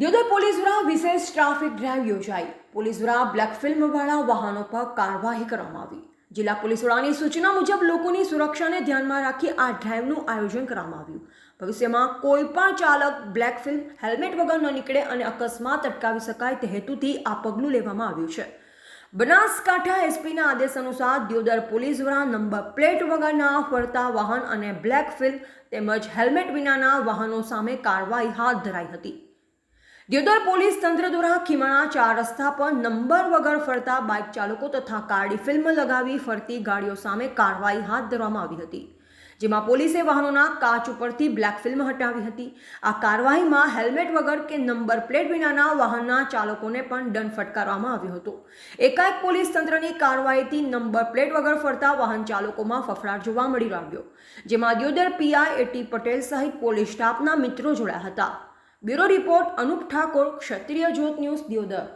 Deodar police દ્વારા વિશેષ traffic drive યોજાઈ. પોલીસ દ્વારા બ્લેક ફિલ્મવાળા વાહનો પર કાર્યવાહી કરવામાં આવી. જિલ્લા પોલીસ વડાની સૂચના મુજબ લોકોની સુરક્ષાને ધ્યાનમાં રાખી આ ડ્રાઈવનું આયોજન કરવામાં આવ્યું. ભવિષ્યમાં કોઈ પણ ચાલક બ્લેક ફિલ્મ, હેલ્મેટ વગર ન નીકળે અને અકસ્માત અટકાવી શકાય તે હેતુથી આ પગલું લેવામાં આવ્યું છે. બનાસકાંઠા એસપીના આદેશ અનુસાર દિયોદર પોલીસ દ્વારા નંબર પ્લેટ વગરના ફરતા વાહન અને બ્લેક ફિલ્મ તેમજ હેલ્મેટ વિનાના વાહનો સામે કાર્યવાહી હાથ ધરાઈ હતી. દિયોદર પોલીસ તંત્ર દ્વારા ખીમણા ચાર રસ્તા પર નંબર વગર ફરતા બાઇક ચાલકો તથા કાળી ફિલ્મ લગાવી ફરતી ગાડીઓ સામે કાર્યવાહી હાથ ધરવામાં આવી હતી, જેમાં પોલીસે વાહનોના કાચ ઉપરથી બ્લેક ફિલ્મ હટાવી હતી. આ કાર્યવાહીમાં હેલ્મેટ વગર કે નંબર પ્લેટ વિનાના વાહનના ચાલકોને પણ દંડ ફટકારવામાં આવ્યો હતો. એકાએક પોલીસ તંત્રની કાર્યવાહીથી નંબર પ્લેટ વગર ફરતા વાહન ચાલકોમાં ફફડાટ જોવા મળી રહ્યો, જેમાં દિયોદર પીઆઈ એટી પટેલ સહિત પોલીસ સ્ટાફના મિત્રો જોડાયા હતા. Bureau report Anup Thakor Kshatriya Jyot news Deodar.